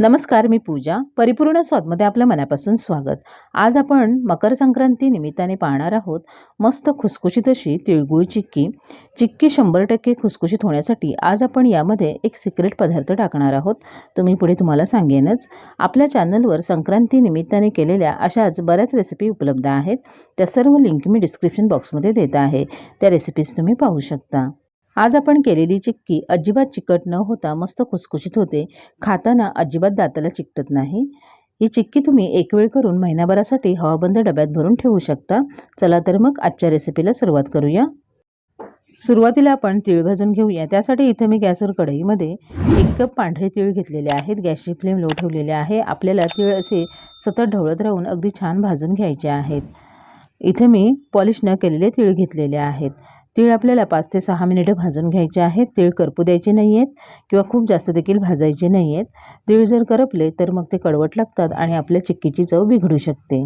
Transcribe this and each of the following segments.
नमस्कार मी पूजा. परिपूर्ण स्वादमध्ये आपलं मनापासून स्वागत. आज आपण मकर संक्रांती निमित्ताने पाहणार आहोत. मस्त खुसखुशीत अशी तिळगुळ चिक्की. चिक्की शंभर टक्के खुसखुशीत होण्यासाठी आज आपण यामध्ये एक सिक्रेट पदार्थ टाकणार आहोत. तुम्ही पुढे तुम्हाला सांगेनच. आपल्या चॅनलवर संक्रांती निमित्ताने केलेल्या अशाच बऱ्याच रेसिपी उपलब्ध आहेत. त्या सर्व लिंक मी डिस्क्रिप्शन बॉक्समध्ये देत आहे. त्या रेसिपीज तुम्ही पाहू शकता. आज आपण केलेली चिक्की अजिबात चिकट न होता मस्त खुसखुशीत होते. खाताना अजिबात दाताला चिकटत नाही. ही चिक्की तुम्ही एक वेळ करून महिनाभरासाठी हवाबंद डब्यात भरून ठेवू शकता. चला तर मग आजच्या रेसिपीला सुरुवात करूया. सुरुवातीला आपण तीळ भाजून घेऊया. त्यासाठी इथं मी गॅसवर कढईमध्ये एक कप पांढरे तीळ घेतलेले आहेत. गॅसची फ्लेम लो ठेवलेले आहे. आपल्याला तीळ असे सतत ढवळत राहून अगदी छान भाजून घ्यायचे आहेत. इथे मी पॉलिश न केलेले तीळ घेतलेले आहेत. तीळ आपल्याला पाच ते सहा मिनिटं भाजून घ्यायचे आहेत. तीळ करपू द्यायचे नाही आहेत किंवा खूप जास्त देखील भाजायचे नाही आहेत तीळ जर करपले तर मग ते कडवट लागतात आणि आपल्या चिक्कीची चव बिघडू शकते.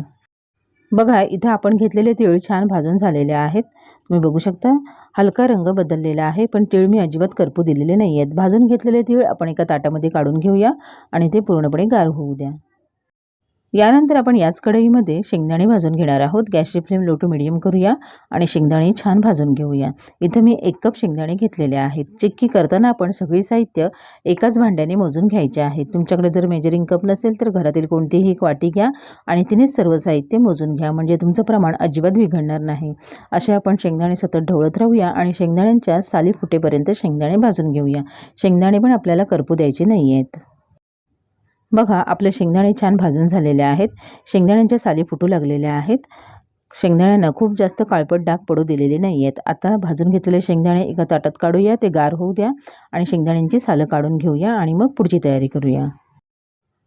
बघा इथं आपण घेतलेले तीळ छान भाजून झालेले आहेत. तुम्ही बघू शकता हलका रंग बदललेला आहे पण तीळ मी अजिबात करपू दिलेले नाही आहेत भाजून घेतलेले तीळ आपण एका ताटामध्ये काढून घेऊया आणि ते पूर्णपणे गार होऊ द्या. यानंतर आपण याच कढईमध्ये शेंगदाणे भाजून घेणार आहोत. गॅसची फ्लेम लो टू मिडियम करूया आणि शेंगदाणे छान भाजून घेऊया. इथं मी एक कप शेंगदाणे घेतलेले आहेत. चिक्की करताना आपण सगळी साहित्य एकाच भांड्याने मोजून घ्यायचे आहेत. तुमच्याकडे जर मेजरिंग कप नसेल तर घरातील कोणतीही एक वाटी घ्या आणि तिनेच सर्व साहित्य मोजून घ्या. म्हणजे तुमचं प्रमाण अजिबात बिघडणार नाही. असे आपण शेंगदाणे सतत ढवळत राहूया आणि शेंगदाण्यांच्या साली फुटेपर्यंत शेंगदाणे भाजून घेऊया. शेंगदाणे पण आपल्याला करपू द्यायचे नाही आहेत बघा आपले शेंगदाणे छान भाजून झालेले आहेत. शेंगदाण्यांच्या साली फुटू लागलेल्या आहेत. शेंगदाण्यांना खूप जास्त काळपट डाग पडू दिलेले नाही आहेत आता भाजून घेतलेले शेंगदाणे एका ताटात काढूया ते गार होऊ द्या आणि शेंगदाण्यांची सालं काढून घेऊया आणि मग पुढची तयारी करूया.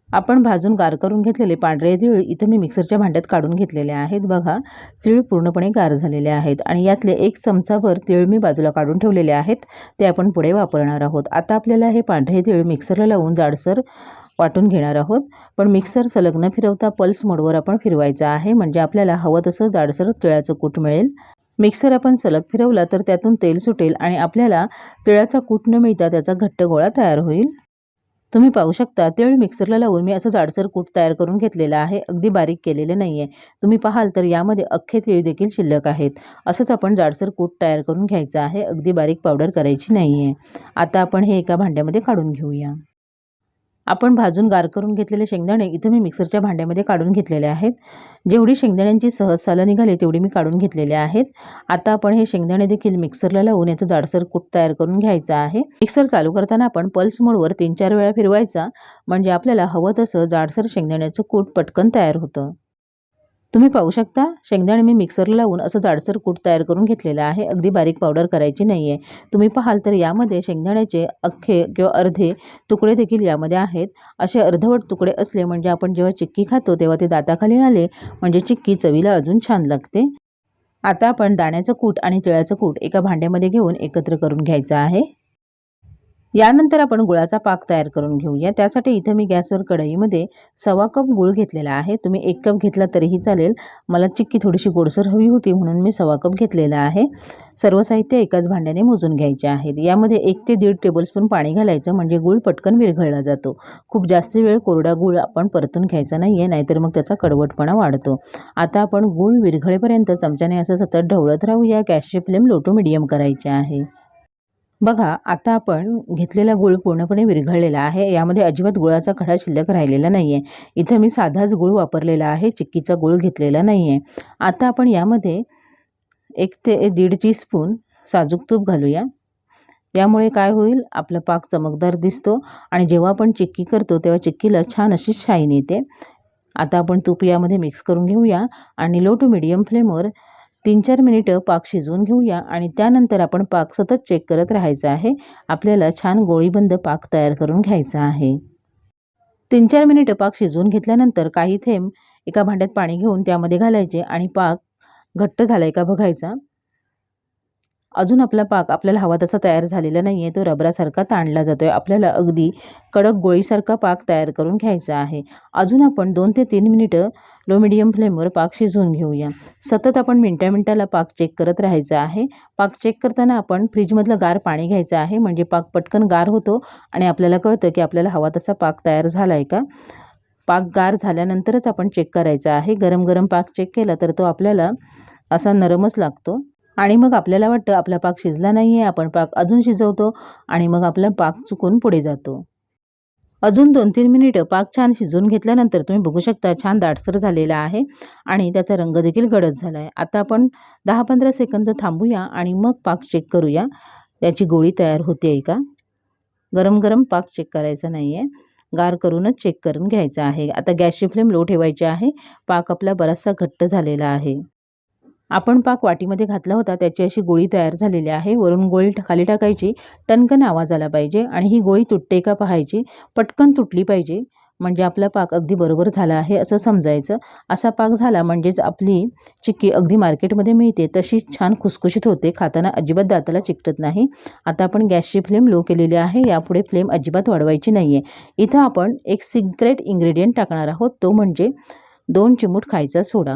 आपण भाजून गार करून घेतलेले पांढरे तीळ इथं मी मिक्सरच्या भांड्यात काढून घेतलेले आहेत. बघा तीळ पूर्णपणे गार झालेले आहेत आणि यातले एक चमचाभर तीळ मी बाजूला काढून ठेवलेले आहेत. ते आपण पुढे वापरणार आहोत. आता आपल्याला हे पांढरे तीळ मिक्सरला लावून जाडसर वाटून घेणार आहोत. पण मिक्सर सलग न फिरवता पल्स मोडवर आपण फिरवायचा आहे. म्हणजे आपल्याला हवं तसं जाडसर तिळाचं कूट मिळेल. मिक्सर आपण सलग फिरवला तर त्यातून तेल सुटेल आणि आपल्याला तिळाचा कूट न मिळता त्याचा घट्ट गोळा तयार होईल. तुम्ही पाहू शकता त्यावेळी मिक्सरला लावून मी असं जाडसर कूट तयार करून घेतलेलं आहे. अगदी बारीक केलेले नाही आहे तुम्ही पाहाल तर यामध्ये अख्खे तिळ देखील शिल्लक आहेत. असंच आपण जाडसर कूट तयार करून घ्यायचं आहे. अगदी बारीक पावडर करायची नाही आहे आता आपण हे एका भांड्यामध्ये काढून घेऊया. आपण भाजून गार करून घेतलेले शेंगदाणे इथं मी मिक्सरच्या भांड्यामध्ये काढून घेतलेले आहेत. जेवढी शेंगदाण्यांची सहज सालं निघाली तेवढी मी काढून घेतलेले आहेत. आता आपण हे शेंगदाणे देखील मिक्सरला लावून याचं जाडसर कूट तयार करून घ्यायचं आहे. मिक्सर चालू करताना आपण पल्स मोडवर तीन चार वेळा फिरवायचा म्हणजे आपल्याला हवं तसं जाडसर शेंगदाण्याचं कूट पटकन तयार होतं. तुम्ही पाहू शकता शेंगदाणे मी मिक्सरला लावून असं जाडसर कूट तयार करून घेतलेलं आहे. अगदी बारीक पावडर करायची नाही आहे तुम्ही पाहाल तर यामध्ये शेंगदाण्याचे अख्खे किंवा अर्धे तुकडे देखील यामध्ये आहेत. असे अर्धवट तुकडे असले म्हणजे आपण जेव्हा चिक्की खातो तेव्हा ते दाताखाली आले म्हणजे चिक्की चवीला अजून छान लागते. आता आपण दाण्याचं कूट आणि तिळाचं कूट एका भांड्यामध्ये घेऊन एकत्र करून घ्यायचं आहे. यानंतर आपण गुळाचा पाक तयार करून घेऊया. त्यासाठी इथं मी गॅसवर कढईमध्ये सव्वा कप गुळ घेतलेला आहे. तुम्ही एक कप घेतला तरीही चालेल. मला चिक्की थोडीशी गोडसर हवी होती म्हणून मी सव्वा कप घेतलेला आहे. सर्व साहित्य एकाच भांड्याने मोजून घ्यायचे आहेत. यामध्ये एक ते दीड टेबलस्पून पाणी घालायचं म्हणजे गुळ पटकन विरघळला जातो. खूप जास्त वेळ कोरडा गुळ आपण परतून घ्यायचा नाही आहे नाहीतर मग त्याचा कडवटपणा वाढतो. आता आपण गुळ विरघळेपर्यंत चमच्याने असं सतत ढवळत राहूया. गॅसची फ्लेम लो टू मिडियम करायचे आहे. बघा आता आपण घेतलेला गूळ पूर्णपणे विरघळलेला आहे. यामध्ये अजिबात गुळाचा खडा शिल्लक राहिलेला नाही आहे इथं मी साधाच गूळ वापरलेला आहे चिक्कीचा गूळ घेतलेला नाही आहे आता आपण यामध्ये एक ते दीड टीस्पून साजूक तूप घालूया. यामुळे काय होईल आपला पाक चमकदार दिसतो आणि जेव्हा आपण चिक्की करतो तेव्हा चिक्कीला छान अशी शाईन येते. आता आपण तूप यामध्ये मिक्स करून घेऊया आणि लो टू मिडियम फ्लेमवर तीन चार मिनिटं पाक शिजवून घेऊया आणि त्यानंतर आपण पाक सतत चेक करत राहायचा आहे. आपल्याला छान गोळीबंद पाक तयार करून घ्यायचा आहे. तीन चार मिनिटं पाक शिजवून घेतल्यानंतर काही थेंब एका भांड्यात पाणी घेऊन त्यामध्ये घालायचे आणि पाक घट्ट झाला आहे का बघायचा. अजून आपला पाक आपल्याला हवा तसा तयार झालेला नाही आहे तो रबरासारखा ताणला जातो आहे आपल्याला अगदी कडक गोळीसारखा पाक तयार करून घ्यायचा आहे. अजून आपण दोन ते तीन मिनिटं लो मिडियम फ्लेमवर पाक शिजवून घेऊया. सतत आपण मिनटा मिनटाला पाक चेक करत राहायचं आहे. पाक चेक करताना आपण फ्रीजमधलं गार पाणी घ्यायचं आहे म्हणजे पाक पटकन गार होतो आणि आपल्याला कळतं की आपल्याला हवा तसा पाक तयार झाला आहे का? पाक गार झाल्यानंतरच आपण चेक करायचा आहे. गरम गरम पाक चेक केला तर तो आपल्याला असा नरमच लागतो. आणि मग आपल्याला वाटतं आपला पाक शिजला नाही आहे आपण पाक अजून शिजवतो आणि मग आपला पाक चुकून पुढे जातो. अजून दोन तीन मिनिटं पाक छान शिजवून घेतल्यानंतर तुम्ही बघू शकता छान दाटसर झालेला आहे आणि त्याचा रंग देखील गडद झाला आहे आता आपण दहा पंधरा सेकंद थांबूया आणि मग पाक चेक करूया. त्याची गोळी तयार होते आहे का? गरम गरम पाक चेक करायचा नाही आहे गार करूनच चेक करून घ्यायचा आहे. आता गॅसची फ्लेम लो ठेवायची आहे. पाक आपला बराचसा घट्ट झालेला आहे. आपण पाक वाटीमध्ये घातला होता त्याची अशी गोळी तयार झालेली आहे. वरून गोळी खाली टाकायची टणकन आवाज आला पाहिजे आणि ही गोळी तुटते का पाहायची पटकन तुटली पाहिजे म्हणजे आपला पाक अगदी बरोबर झाला आहे असं समजायचं. असा पाक झाला म्हणजेच आपली चिक्की अगदी मार्केटमध्ये मिळते तशीच छान खुसखुशीत होते खाताना अजिबात दाताला चिकटत नाही. आता आपण गॅसची फ्लेम लो केलेली आहे यापुढे फ्लेम अजिबात वाढवायची नाही आहे इथं आपण एक सिक्रेट इंग्रेडियंट टाकणार आहोत तो म्हणजे दोन चिमूट खायचा सोडा.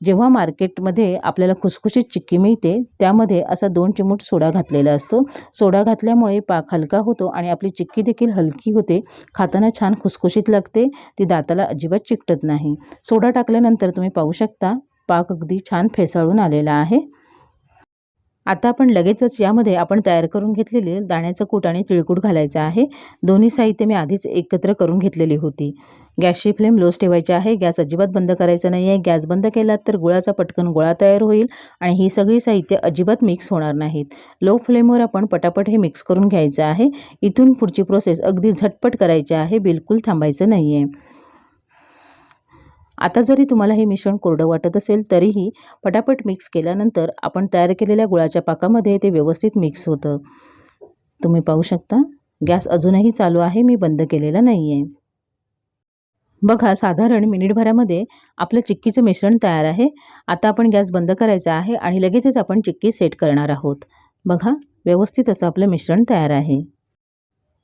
जेव्हा मार्केटमध्ये आपल्याला खुसखुशीत चिक्की मिळते त्यामध्ये असा दोन चिमूट सोडा घातलेला असतो. सोडा घातल्यामुळे पाक हलका होतो आणि आपली चिक्की देखील हलकी होते. खाताना छान खुसखुशीत लागते. ती दाताला अजिबात चिकटत नाही. सोडा टाकल्यानंतर तुम्ही पाहू शकता पाक अगदी छान फेसाळून आलेला आहे. आता आपण लगेचच यामध्ये आपण तयार करून घेतलेले दाण्याचं कूट आणि तिळकूट घालायचं आहे. दोन्ही साहित्य मी आधीच एकत्र करून घेतलेली होती. गॅसची फ्लेम लोच ठेवायची आहे. गॅस अजिबात बंद करायचा नाही आहे गॅस बंद केलात तर गुळाचा पटकन गोळा तयार होईल आणि ही सगळी साहित्य अजिबात मिक्स होणार नाहीत. लो फ्लेमवर आपण पटापट हे मिक्स करून घ्यायचं आहे. इथून पुढची प्रोसेस अगदी झटपट करायची आहे. बिलकुल थांबायचं नाही आहे आता जरी तुम्हाला हे मिश्रण कोरडं वाटत असेल तरीही पटापट मिक्स केल्यानंतर आपण तयार केलेल्या गुळाच्या पाकामध्ये ते व्यवस्थित मिक्स होतं. तुम्ही पाहू शकता गॅस अजूनही चालू आहे मी बंद केलेला नाही आहे बघा साधारण मिनिटभरामध्ये आपलं चिक्कीचं मिश्रण तयार आहे. आता आपण गॅस बंद करायचा आहे आणि लगेचच आपण चिक्की सेट करणार आहोत. बघा व्यवस्थित असं आपलं मिश्रण तयार आहे.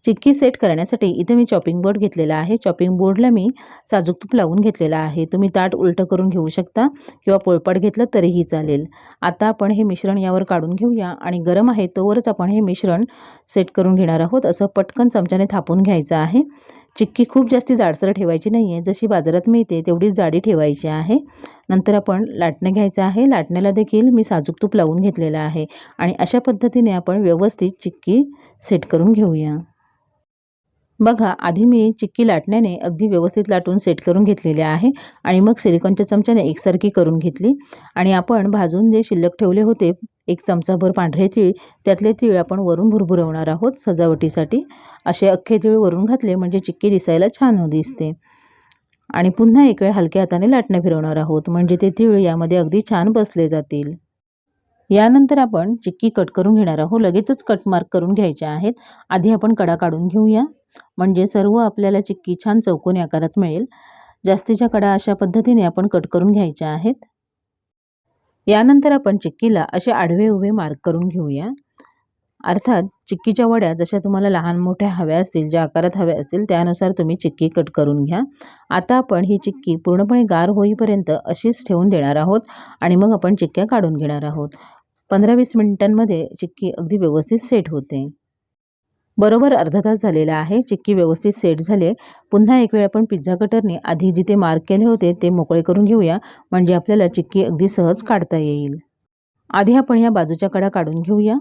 चिक्की सेट करण्यासाठी इथे मी चॉपिंग बोर्ड घेतलेला आहे. चॉपिंग बोर्डला मी साजूक तूप लावून घेतलेला आहे. तुम्ही ताट उलटं करून घेऊ शकता किंवा पोळपाट घेतलं तरीही चालेल. आता आपण हे मिश्रण यावर काढून घेऊया आणि गरम आहे तोवरच आपण हे मिश्रण सेट करून घेणार आहोत. असं पटकन चमच्याने थापून घ्यायचं आहे. चिक्की खूप जास्ती जाडसर ठेवायची नाही आहे जशी बाजारात मिळते तेवढीच जाडी ठेवायची आहे. नंतर आपण लाटणं घ्यायचं आहे. लाटण्याला देखील मी साजूक तूप लावून घेतलेलं आहे. आणि अशा पद्धतीने आपण व्यवस्थित चिक्की सेट करून घेऊया. बघा आधी मी चिक्की लाटण्याने अगदी व्यवस्थित लाटून सेट करून घेतलेले आहे आणि मग सिलिकॉनच्या चमच्याने एकसारखी करून घेतली. आणि आपण भाजून जे शिल्लक ठेवले होते एक चमचाभर पांढरे तीळ त्यातले तीळ आपण वरून भुरभुरवणार आहोत सजावटीसाठी. असे अख्खे तीळ वरून घातले म्हणजे चिक्की दिसायला छान दिसते. आणि पुन्हा एक वेळ हलक्या हाताने लाटणं फिरवणार आहोत म्हणजे ते तीळ यामध्ये अगदी छान बसले जातील. यानंतर आपण चिक्की कट करून घेणार आहोत लगेचच कट मार्क करून घ्यायचे आहेत. आधी आपण कडा काढून घेऊया. म्हणजे सर्व आपल्याला चिक्की छान चौकोनी आकारात मिळेल. जास्तीच्या कडा अशा पद्धतीने आपण कट करून घ्यायच्या आहेत. यानंतर आपण चिक्कीला असे आडवे उभे मार्क करून घेऊया. अर्थात चिक्कीच्या वड्या जशा तुम्हाला लहान मोठ्या हव्या असतील ज्या आकारात हव्या असतील त्यानुसार तुम्ही चिक्की कट करून घ्या. आता आपण ही चिक्की पूर्णपणे गार होईपर्यंत अशीच ठेवून देणार आहोत आणि मग आपण चिक्क्या काढून घेणार आहोत. पंधरा वीस मिनिटांमध्ये चिक्की अगदी व्यवस्थित सेट होते. बरोबर अर्धा तास झालेला आहे. चिक्की व्यवस्थित सेट झाले पुन्हा एक वेळ आपण पिझ्झा कटरने आधी जिथे मार्क केले होते ते मोकळे करून घेऊया म्हणजे आपल्याला चिक्की अगदी सहज काढता येईल. आधी आपण या बाजूच्या कडा काढून घेऊया.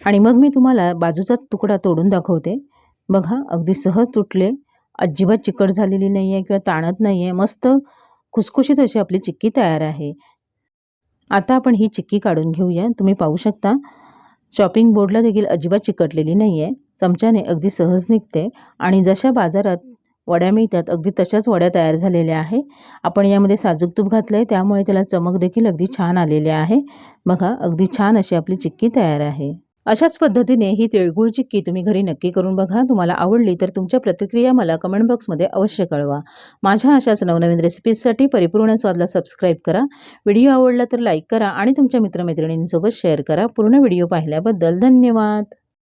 आणि मग मी तुम्हाला बाजूचाच तुकडा तोडून दाखवते. बघा अगदी सहज तुटले. अजिबात चिकट झालेली नाही आहे किंवा ताणत नाही आहे मस्त खुसखुशीत अशी आपली चिक्की तयार आहे. आता आपण ही चिक्की काढून घेऊया. तुम्ही पाहू शकता शॉपिंग बोर्डला देखील अजिबात चिकटलेली नाही आहे चमच्याने अगदी सहज निघते आणि जशा बाजारात वड्या मिळतात अगदी तशाच वड्या तयार झालेल्या आहे. आपण यामध्ये साजूक तूप घातलं आहे त्यामुळे त्याला चमक देखील अगदी छान आलेली आहे. बघा अगदी छान अशी आपली चिक्की तयार आहे. अशाच पद्धतीने ही तिळगुळ चिक्की तुम्ही घरी नक्की करून बघा. तुम्हाला आवडली तर तुमच्या प्रतिक्रिया मला कमेंट बॉक्समध्ये अवश्य कळवा. माझ्या अशाच नवनवीन रेसिपीजसाठी परिपूर्ण स्वादला सबस्क्राईब करा. व्हिडिओ आवडला तर लाईक करा आणि तुमच्या मित्रमैत्रिणींसोबत शेअर करा. पूर्ण व्हिडिओ पाहिल्याबद्दल धन्यवाद.